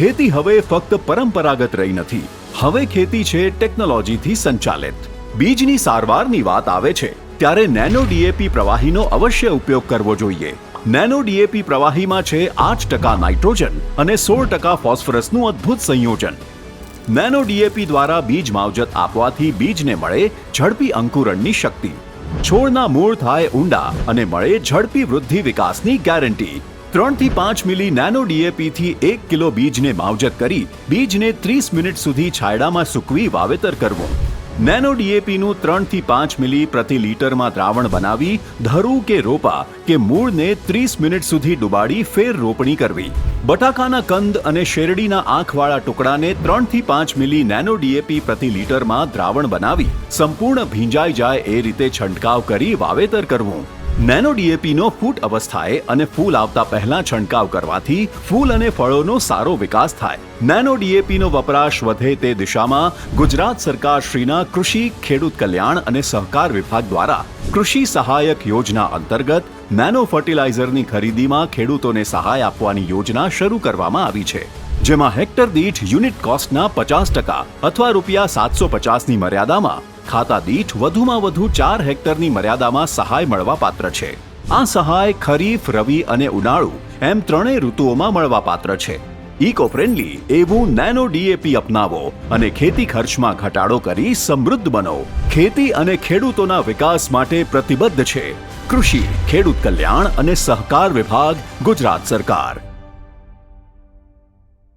ખેતી હવે ફક્ત પરંપરાગત રહી નથી. હવે ખેતી છે ટેકનોલોજીથી સંચાલિત. બીજની સારવારની વાત આવે છે, ત્યારે નેનો ડીએપી પ્રવાહીનો અવશ્ય ઉપયોગ કરવો જોઈએ. નેનો ડીએપી પ્રવાહીમાં છે આઠ ટકા નાઇટ્રોજન અને સોળ ટકા ફોસ્ફરસનું અદ્ભુત સંયોજન. નેનો ડીએપી દ્વારા બીજ માવજત આપવાથી બીજને મળે ઝડપી અંકુરણની શક્તિ. છોડના મૂળ થાય ઊંડા અને મળે ઝડપી વૃદ્ધિ વિકાસની ગેરંટી. ત્રણથી પાંચ મિલી નેનો ડીએપી થી એક કિલો બીજને માવજત કરી બીજને ત્રીસ મિનિટ સુધી છાયડામાં સૂકવી વાવેતર કરવું. નેનો ડીએપીનું ત્રણથી પાંચ મિલી પ્રતિ લીટરમાં દ્રાવણ બનાવી, ધરું કે રોપા કે મૂળને ત્રીસ મિનિટ સુધી ડુબાડી ફેર રોપણી કરવી. બટાકાના કંદ અને શેરડીના આંખવાળા ટુકડાને ત્રણથી પાંચ મિલી નેનો ડીએપી પ્રતિ લીટરમાં દ્રાવણ બનાવી, સંપૂર્ણ ભીંજાઈ જાય એ રીતે છંટકાવ કરી વાવેતર કરવું. નેનો ડીએપીનો ફૂટ અવસ્થાએ અને ફૂલ આવતા પહેલા છંટકાવ કરવાથી ફૂલ અને ફળોનો સારો વિકાસ થાય. નેનો ડીએપીનો વપરાશ વધે તે દિશામાં ગુજરાત સરકારશ્રીના કૃષિ, ખેડૂત કલ્યાણ અને સહકાર વિભાગ દ્વારા કૃષિ સહાયક યોજના અંતર્ગત નેનો ફર્ટિલાઇઝરની ખરીદીમાં ખેડૂતોને સહાય આપવાની યોજના શરૂ કરવામાં આવી છે. જેમાં હેક્ટર દીઠ યુનિટ કોસ્ટના પચાસ ટકા અથવા રૂપિયા સાતસો પચાસની મર્યાદામાં ખાતા દીઠ વધુમાં વધુ ચાર હેક્ટરની મર્યાદામાં સહાય મળવા પાત્ર છે. આ સહાય ખરીફ, રવિ અને ઉનાળુ એમ ત્રણેય ઋતુઓમાં મળવા પાત્ર છે. ઇકો ફ્રેન્ડલી એવું નેનો ડીએપી અપનાવો અને ખેતી ખર્ચમાં ઘટાડો કરી સમૃદ્ધ બનો. ખેતી અને ખેડૂતોના વિકાસ માટે પ્રતિબદ્ધ છે. કૃષિ, ખેડૂત કલ્યાણ અને સહકાર વિભાગ, ગુજરાત સરકાર.